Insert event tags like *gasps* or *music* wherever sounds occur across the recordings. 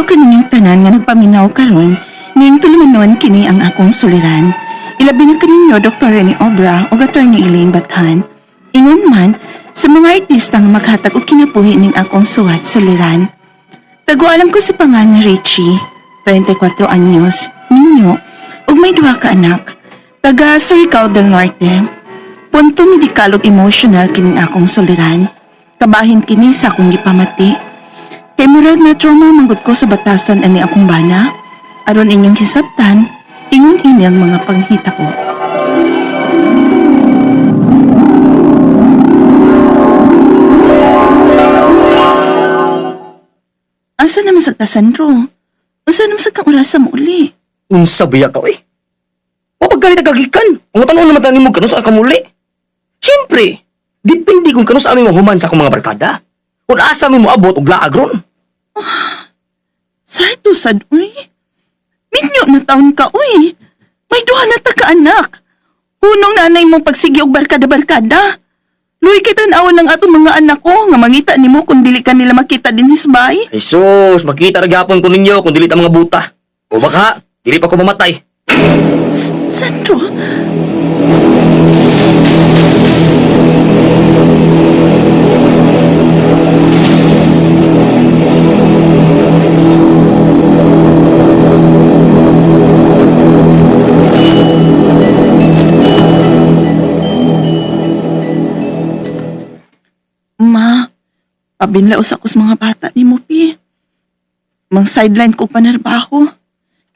Maayong adlaw kaninyong tanan nga nagpaminaw karon, ning tulumanon kini ang akong suliran. Ilabi na kaninyo Dr. Rene Obra o Attorney Elaine Bathan. Ingon man, sa mga artista nga maghatag og kinabuhi ning akong suwat suliran. Tago alam ko si pangan nga Richie, 34 anyos, ninyo, ug may duha ka anak. Taga Surigao del Norte. Punto medikal ug emotional kining akong suliran. Kabahin kini sa akong gipamati. Kay murag na trauma manggod ko sa batasan ani akong bana. Aron inyong hisabtan, ingon ini ang mga panghita ko. Asa naman sa Cassandro? Asa naman sa kang mo uli? Unsa biya ka, eh? Mapagkalit kagikan. Ang tanong naman tanin mo kanos sa kamuli. Siyempre, depende kung kanos amin mahuman sa akong mga barkada. Kung asa mi mo abot og laag ron. *gasps* Sardo sad, uy. Minyo na taon ka, uy. May duha na ta ka anak. Hunong nanay mo pagsigi og barkada-barkada. Luy kita naon ng atong mga anak ko nga mangita nimo kung dili ka nila makita din hisbay. Jesus, makita ra gyapon ko ninyo kung dili ta mga buta. O baka, dili pa ko mamatay. Sandro? Pabinlaos ako sa mga bata ni Mupi. Mang sideline ko panarbaho.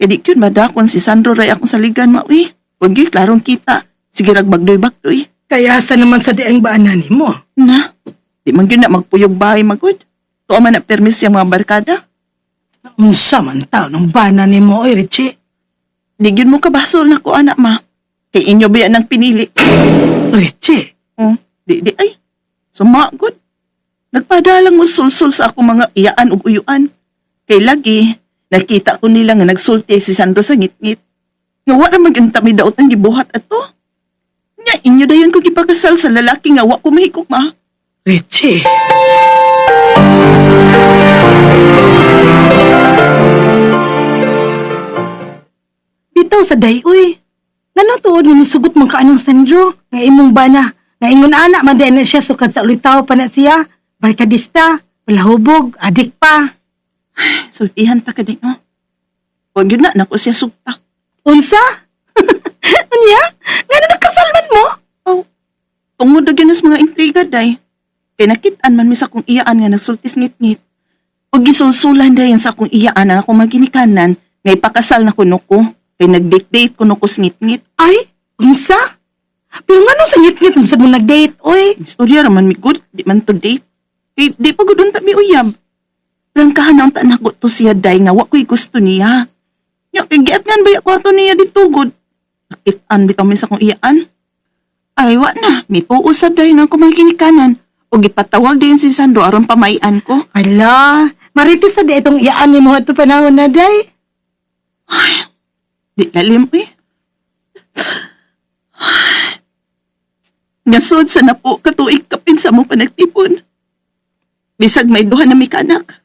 Kaya di kyun madakon si Sandro Ray akong saligan maui. Huwag yun, klarong kita. Sige rag bagdoy-bagdoy. Kaya sa naman sa diang baanan mo. Na, di man yun na magpuyog bahay magod. Tuwa man na permis yung mga barkada. Unsa man tao ng bana ni mo, oy, Richie. Di yun mo kabasol na ko anak ma. Kay inyo ba yan ang pinili? Richie, Oh, di di ay. Sumagod. Nagpadalang mo sulsul sa ako mga iyaan ug uyuan. Kay lagi, nakita ko nila nga nagsulti si Sandro sa ngit-ngit. Nga wala man yung tami daot ang gibuhat ato. Nya inyo dayon ko gipakasal sa lalaki nga wa ko mahigok ma. Richie. Bitaw sa day, uy. Ngano tuod ni sugot mong kaanong Sandro? Nga imong bana. Nga ingon anak, maday na siya sukat sa ulitaw pa na siya. Barkadista, palahubog, adik pa. Sultihan ta ka din, no? Huwag yun na, nako siya sugta. Unsa? *laughs* Unya? Ngano nakasalman mo? Oh, tungod na sa mga intriga, day. Kay nakitaan man mi sa kong iyaan nga nagsultis ngit-ngit. O gisulsulan dayon sa akong iyaan ang akong maginikanan nga ipakasal na kuno ko. Kay nag-date-date kuno ko sa ngit-ngit. Ay, unsa? Pero nga nung sangit-ngit mo sa mo nag-date, oy. Istorya raman mi good, di man to date. Kay di pa gudon ta mi uyab. Rangkahan ang tanak ko to siya day nga wa ko'y gusto niya. Nya kay giat ngan ba ako ato niya dito good. Nakitaan bitaw mi sa kong iyaan. Ay, wa na. May uusap dahil na kumaginikanan. O gipatawag din si Sandro aron pamayan ko. Ala, maritis sa di itong iyaan ni mo ito panahon na, day. Di lalim eh. Nasod sa napo katuig kapin sa mo panagtipon. Bisag may duha na may kanak.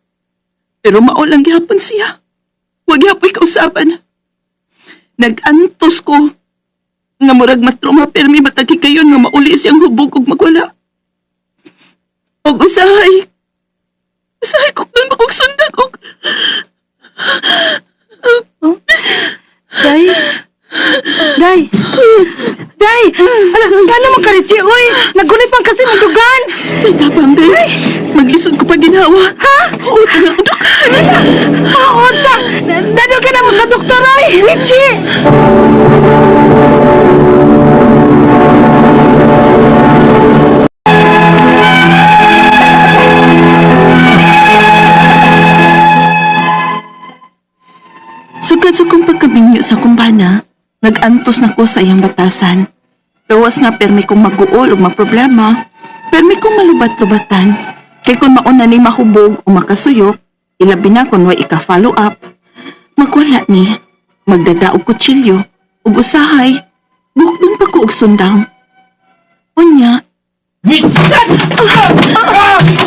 Pero maulang gihapon siya. Huwag gihapoy kausapan. Nagantos ko nga murag matruma permi matagi kayon nga mauli siyang hubog ug magwala. Sugad sa kong pagkabinyo sa kumbana, nagantos na ko sa iyang batasan. Gawas nga permi kong maguol o maproblema, permi kong malubat-lubatan. Kay kung mauna ni mahubog o makasuyok, ilabi na kung wa ika-follow up. Magwala ni, magdadaog kutsilyo, ug usahay, buhok din pa ko og sundang. Unya, Bisan!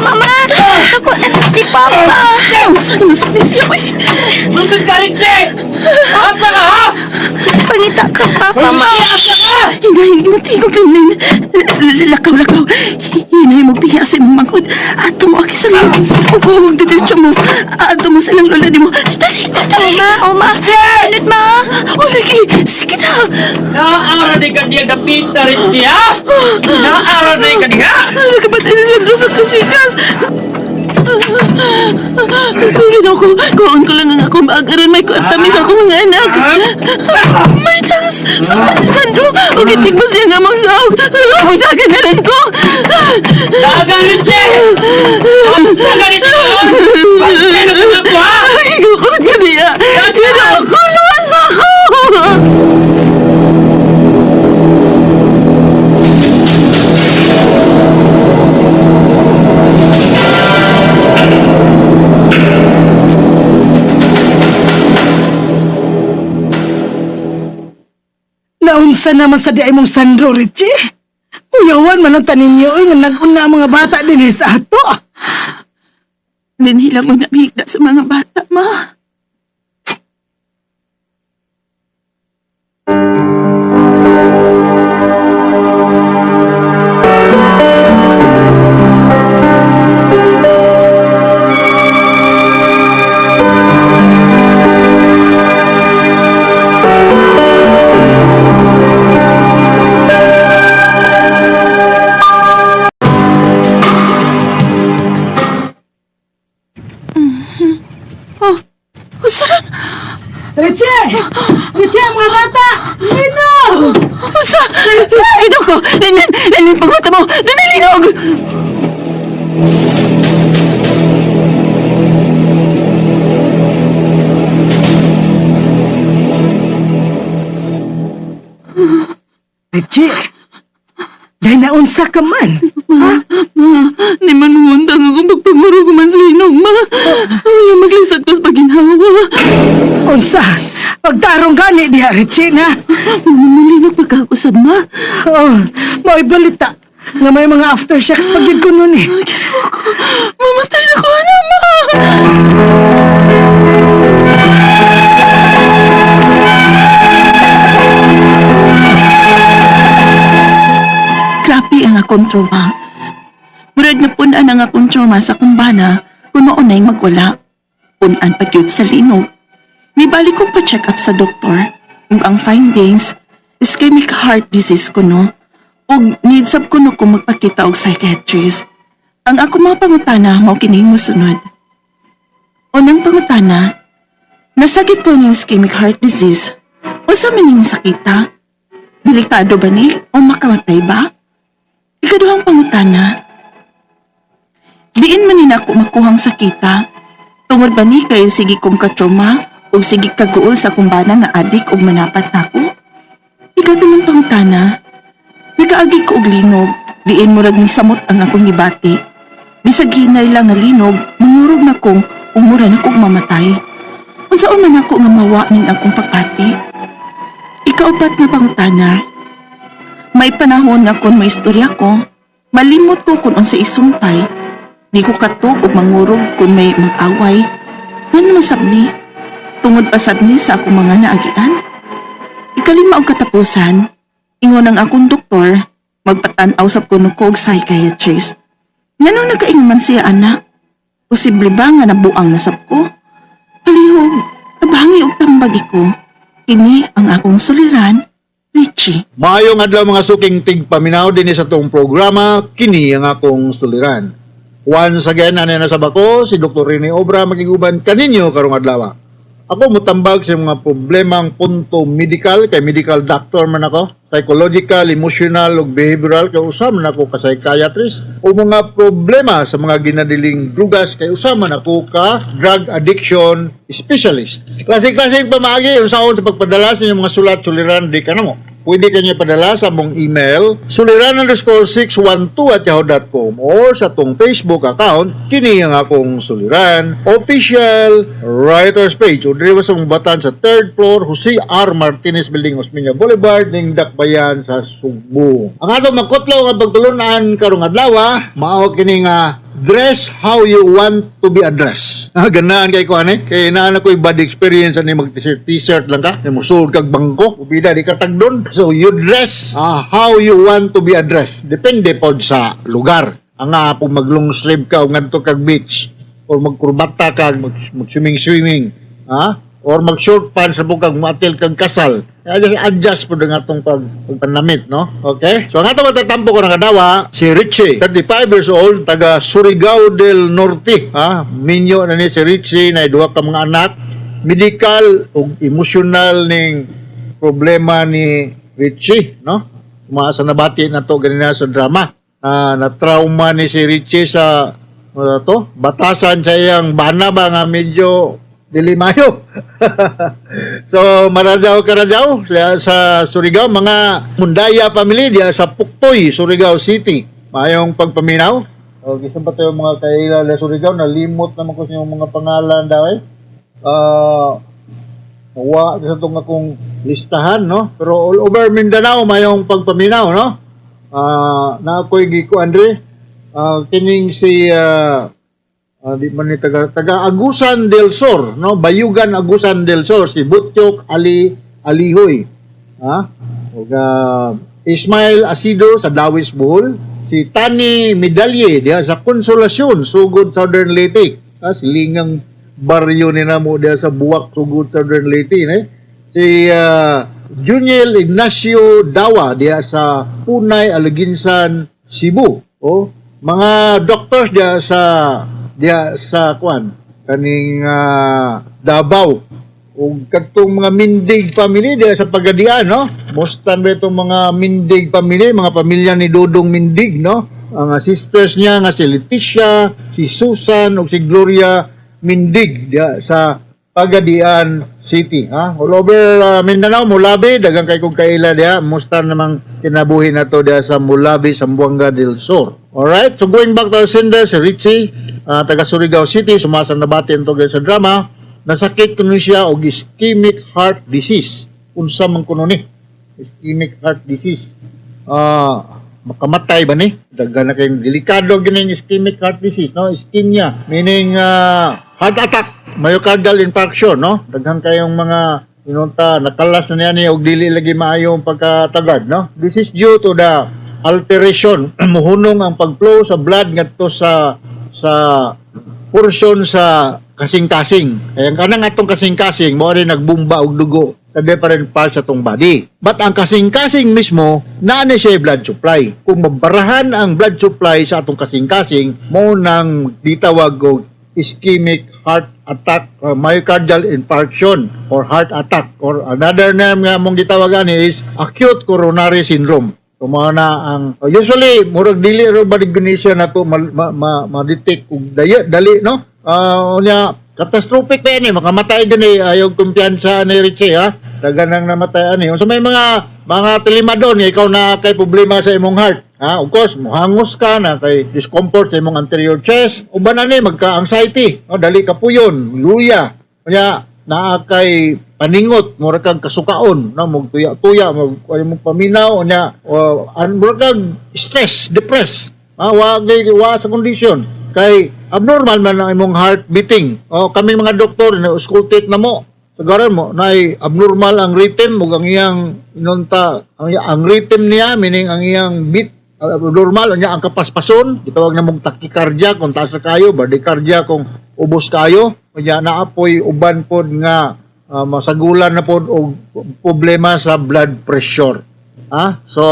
Mama! Ako na si Papa! Ang sana masakit siya, uy. Nandun ka rin, Che! Asa ka, ha? Pangita ka, Papa, ma. Asa ka? Hinahin mo tigog linin. Lakaw, lakaw. Hinahin mo piya sa imong mangkod. Ato mo aki sa loob. Huwag didiretso mo. Ato mo sa ilang lola di mo. Dali, dali. Oma, Oma! Sunod, ma! O, lagi. Sige na. Naara di ka diya dapita rin, Che, ha? Naara di ka diya! Nagkabatay si Sandro sa kasikas. Ginaw ko, kuon ko lang ang akong baagaran. May kuantamis ako mga anak. May tangas sa si Sandro. O gitigmas niya nga mong saog. Ang dagan na rin ko. Dagan rin, Che! Naunsa naman sa di mong Sandro, Richie. Kuyawan man ang tanin niyo, nga nag-una ang mga bata din eh sa ato. Ninhila mo na bigla sa mga bata, Ganyan pagmata mo. Ganyan, linog. Richie! Dahil naunsa ka man. Ma, di man muntang ako magpanguro ko man sa linog, ma. Ay, maglisad ko sa paginhawa. Unsa? Pagtarong gani diha, Richie, na. Malinog pagkakusab, ma. Oh, mo ibalita. Nga may mga aftershocks pagid ko nun eh. Ay, ginawa ko. Mamatay na ko, ano, ma. Grabe ang akong trauma. Murag na punan ang akong trauma sa kumbana kung maunay magwala. Punan pa gyud sa linog. Nibalik ko pa-check up sa doktor ug ang findings ischemic heart disease ko no ug up ko no kung magpakita og psychiatrist. Ang ako mga pangutana mao kining mosunod. Unang pangutana, nasagit ko ng ischemic heart disease. Usa man ning sakita? Delikado ba ni o makamatay ba? Ikaduhang pangutana, diin man ni nako makuhang sakita. Tungod ba ni kay sige kong katroma o sige kaguol sa kumbana nga adik og manapat nako? Ikaduhang pangutana, nagaagi ko og linog, diin murag ni samot ang akong gibati. Bisag hinay lang nga linog, mangurog na kong umura na kong mamatay. Unsaon man ako nga mawa ning akong pagpati. Ikaupat na pangutana, may panahon nga kung may istorya ko, malimot ko kung unsa isumpay. Di ko kato o mangurog kung may mag-away. Ano man sabni? Tungod pa sabni sa akong mga naagian? Ikalima og katapusan, ingon ang akong doktor, magpatanaw sa kuno ko psychiatrist. Nganong nagkaingon man siya anak? Posible ba nga nabuang nasab ko? Palihog, tabangi og tambagi ko. Kini ang akong suliran, Richie. Maayong adlaw mga suking tigpaminaw din sa tong programa, kini ang akong suliran. Once again, ano na sa bako, si Dr. Rene Obra magiguban kaninyo karong adlaw. Ako mutambag sa mga problemang punto medical, kay medical doctor man ako, psychological, emotional, ug behavioral, kay usam man ako ka psychiatrist, o mga problema sa mga ginadiling drugas, kay usam man ako ka drug addiction specialist. Klase-klase pamagi, unsaon sa pagpadala sa mga sulat, suliran, di ka na. Pwede kanya padala sa mong email suliran underscore 612 at yahoo.com or sa tong Facebook account kini ang akong suliran official writers page o diri sa mong batan sa third floor Jose R. Martinez Building Osmeña Boulevard ning Dakbayan sa Sugbo ang atong magkutlaw nga pagtulunan karong adlaw mao kini nga dress how you want to be addressed. Ah, ganaan kay ko ani. Kay naa na ko'y bad experience ani mag t-shirt t-shirt lang ka. Ni musul kag bangko, ubida di ka tagdon. So you dress ah, how you want to be addressed. Depende pod sa lugar. Ang nga kung mag long sleeve ka o ngadto kag beach or magkurbata kag mag, swimming swimming, ha? Or mag short pants sa bukag matil kag kasal. Adjust, po nga itong pag, pagpanamit, no? Okay? So, ang atong matatampo ko ng kadawa, si Richie, 35 years old, taga Surigao del Norte, ha? Minyo na ni si Richie, na duha ka mga anak, medical o emotional ning problema ni Richie, no? Umaasa na bati na to ganina sa drama. Ah, na trauma ni si Richie sa ano to? Batasan sa iyang bana ba nga medyo dilimayo. *laughs* so, Marajaw Karajaw sa, Surigao, mga Mundaya family diya sa Puktoy, Surigao City. Mayong pagpaminaw. O, isa ba tayo mga kailala sa Surigao? Nalimot naman ko sa inyong mga pangalan daw eh. Ah, Nawa sa itong akong listahan, no? Pero all over Mindanao, mayong pagpaminaw, no? Ah, na ako'y giko, Andre. Ah, kining si ah, ah, di man ni taga, taga Agusan del Sur, no? Bayugan Agusan del Sur, si Butchok Ali Alihoy. Ha? O ah, Ismail Asido sa Dawis Bohol, si Tani Medalye diya sa Konsolasyon, Sugod Southern Leyte. Ha? Si Lingang baryo ni namo diya sa Buwak, Sugod Southern Leyte, eh? Si ah, Juniel Ignacio Dawa diya sa Punay, Alaginsan, Cebu. O mga doctors diya sa diya sa kwan kaning ah, Davao. Ug kadtong mga Mindig family diya sa Pagadian no? Mustan ba itong mga Mindig family mga pamilya ni Dodong Mindig no? Ang ah, sisters niya nga si Leticia si Susan ug si Gloria Mindig diya sa Pagadian City ha? All over ah, Mindanao Mulabi dagang kay kog kaila diya. Musta namang kinabuhi nato diya sa Mulabi Sambuanga del Sur alright so going back to our sender si Richie ah, taga Surigao City sumasang nabatin to guys sa drama nasakit kuno siya og ischemic heart disease. Unsa man kuno ni? Ischemic heart disease. Ah makamatay ba ni? Daghan na kayong delikado gining ischemic heart disease no? Ischemia meaning ah, heart attack myocardial infarction no? Daghan kayong mga inunta nakalas na niya ni og dili lagi maayo ang pagkatagad no? This is due to the alteration *clears throat* muhunong ang pagflow sa blood ngadto sa sa portion sa kasing-kasing. Kaya ang kanang atong kasing-kasing, mo rin nagbumba og dugo sa different parts sa atong body. But ang kasing-kasing mismo, naani siya blood supply. Kung mabarahan ang blood supply sa atong kasing-kasing, mo nang ditawag og ischemic heart attack or myocardial infarction or heart attack or another name nga mong gitawagan is acute coronary syndrome. Mao na ang usually murag dili ro ba siya na to ma, ma, ma, ma-detect dali, dali no? Ah unya catastrophic pa ni makamatay din eh ayaw kumpiyansa ni Richie ha. Daga nang namatay ani. So may mga mga tilimadon ikaw na kay problema sa imong heart. Ha, of course, muhangos ka na kay discomfort sa imong anterior chest. Uban na ni magka-anxiety. O, dali ka puyon, luya. Kaya naa kay paningot mura kag kasukaon no? Mog tuya-tuya mog ano mong paminaw nya o an kag stress depressed ah wa gay- wa sa condition. Kay abnormal man ang imong heart beating. O kami mga doktor na auscultate na mo. Sagaran mo na abnormal ang rhythm ug ang iyang inunta ang, ang rhythm niya meaning ang iyang beat uh, normal niya ang kapaspason. Gitawag na mong tachycardia kung taas na kayo bradycardia kung ubos kayo. Kanya naapoy uban pod nga ah, masagulan na pod og problema sa blood pressure. Ha so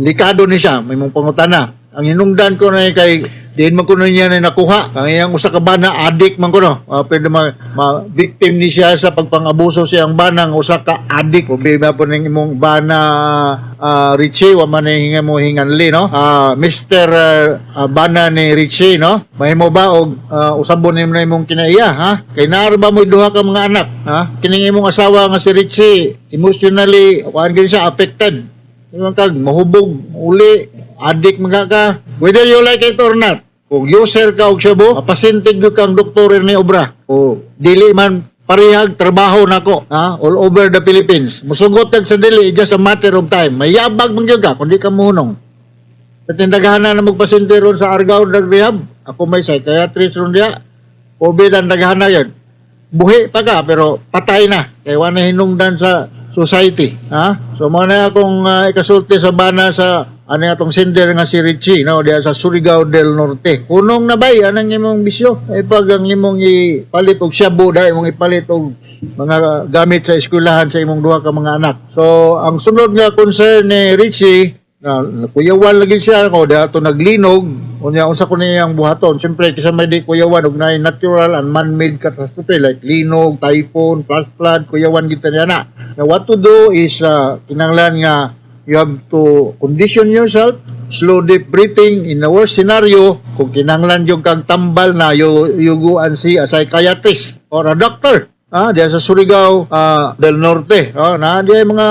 likado ni siya may mong pangutana. Ang hinungdan ko na kay diin man kuno niya na nakuha. Ang usa ka bana adik man kuno. Uh, pwede ma, ma victim ni siya sa pagpangabuso siyang bana ang usa ka adik. Problema po ning imong bana uh, Richie wa man hinga mo hinganli no. Ah, Mr. uh, uh, bana ni Richie no. Mahimo ba og uh, usabon na imong kinaiya ha? Kay naar ba mo duha ka mga anak ha? Kining imong asawa nga si Richie emotionally kuan siya affected. Yung kag mahubog, uli, adik mga ka. Whether you like it or not, kung user ka og shabu, mapasintig gyud kang doktor ni obra. O dili man parehag trabaho nako ha? All over the Philippines. Musugot kag sa dili just a matter of time. Mayabag man gyud ka kundi ka muhunong sa tindagahan na magpasyente ron sa Argao drug rehab ako may psychiatrist ron diya. COVID ang daghan na yun. Buhi pa ka pero patay na. Kay wala hinungdan sa society ha? So mo na akong uh, ikasulti sa bana sa ano nga tong sender nga si Richie no? Diya sa Surigao del Norte. Kunong na bay anang imong bisyo? Ay pag ang imong ipalit og shabu dahil imong ipalit og mga gamit sa eskwelahan sa imong duha ka mga anak. So ang sunod nga concern ni Richie na kuyawan lagi siya ko dato naglinog. Unya unsa ko niyang buhaton? Siyempre kisa may di kuyawan og nay natural and man-made catastrophe like linog typhoon flash flood kuyawan kita niya na. Now what to do is uh, kinanglan nga you have to condition yourself slow deep breathing in the worst scenario kung kinanglan yung kag tambal na you, you go and see a psychiatrist or a doctor ah diya sa Surigao ah, del Norte oh na diya mga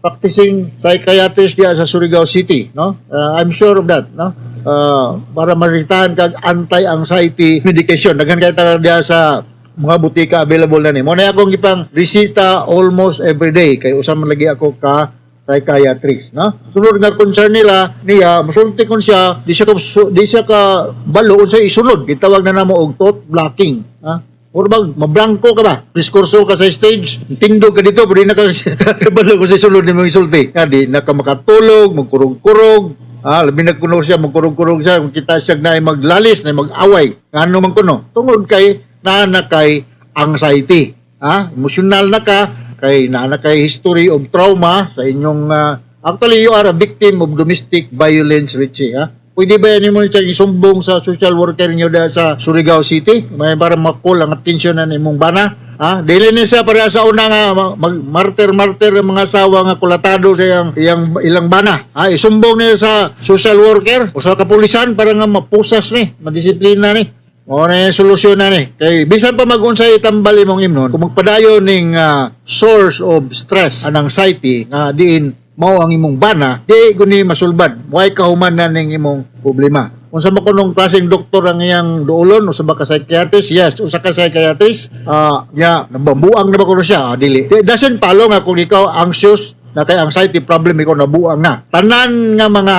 practicing psychiatrist diya sa Surigao City, no? Uh, I'm sure of that, no? Uh, para maritahan kag anti-anxiety medication. Daghan kay ta diya sa mga butika available na ni. Mo na akong ipang resita almost every day kay usa man lagi ako ka psychiatrist, no? Sunod nga concern nila niya, musulti kon siya, di siya ka di siya ka balo unsa isunod. Gitawag na namo og thought blocking, ha? Or bang, mablangko ka ba? Diskurso ka sa stage, tindog ka dito, di na ka *laughs* kabalo ko sa sulod ni mga isulti. Nga, di na ka makatulog, magkurog-kurog, ah, labi na kuno siya, magkurog-kurog siya, kung kita siya na maglalis, na ay mag-away. Ano man kuno? Tungod kay, na na kay anxiety. Ah, emosyonal na ka, kay na na kay history of trauma sa inyong, ah, actually, you are a victim of domestic violence, Richie, ha? Pwede ba yan mo siya isumbong sa social worker niyo da sa Surigao City? May para makul ang atensyon na imong bana. Ha? Dili ni siya para sa una nga ma- mag martir-martir ang mga asawa nga kulatado sa iyang, iyang ilang bana. Ha? Isumbong niya sa social worker o sa kapulisan para nga mapusas ni, madisiplina ni. O na yung solusyon na ni. Kay bisan pa mag-unsay tambal imong imnon, kung magpadayon ning ah, source of stress and anxiety nga diin mao ang imong bana, di guni masulbad. Way kahuman na ning imong problema. Unsa ba kunong klaseng doktor ang iyang duolon usa ba ka psychiatrist? Yes, usa ka psychiatrist. Ah, ya, nababuang na ba kuno siya? Ah, dili. Di- Doesn't follow nga kung ikaw anxious na kay anxiety problem ikaw nabuang na. Tanan nga mga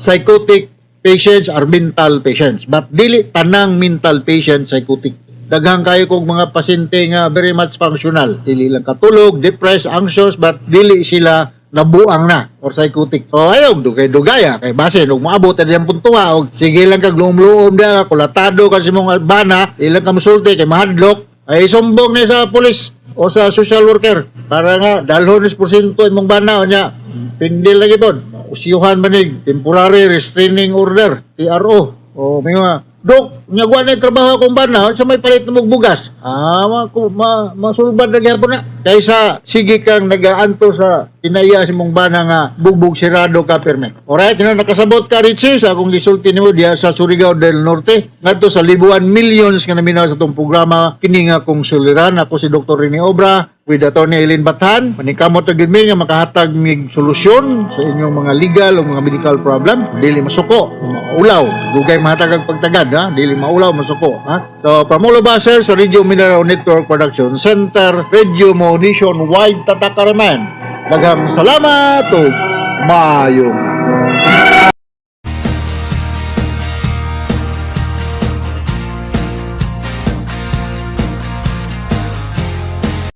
psychotic patients are mental patients. But dili tanang mental patient psychotic. Daghang kayo kog mga pasyente nga very much functional. Dili lang katulog, depressed, anxious, but dili sila nabuang na or psychotic. So ayaw dugay dugaya kay base ug maabot na diyang puntuha og sige lang kag luom-luom dia kulatado kasi mong bana, ilang ka musulti kay mahadlok ay sumbong ni sa pulis o sa social worker para nga dalhon is imong bana o niya pindil lagi pod usyuhan manig temporary restraining order TRO o may mga Dok, nyagwa na yung trabaho akong bana, sa may palit na magbugas. Ah, ma, ma, masulbad na gyapon na. Kaysa, sige kang nagaanto sa tinaya si mong bana nga bugbog sirado ka perme. Alright, na nakasabot ka Richie sa akong gisulti nimo diya sa Surigao del Norte. Ngadto sa libuan millions nga naminaw sa itong programa kini nga kong suliran. Ako si Dr. Rene Obra with Attorney Eileen Bathan. Manikamot na mi nga makahatag mig solusyon sa inyong mga legal o mga medical problem. Dili masuko, maulaw, dugay mahatag ang pagtagad ha, dili maulaw masuko ha. So us sir, sa Radio Mineral Network Production Center, Radio Mo Nationwide Tatakaraman. Daghang salamat o mayong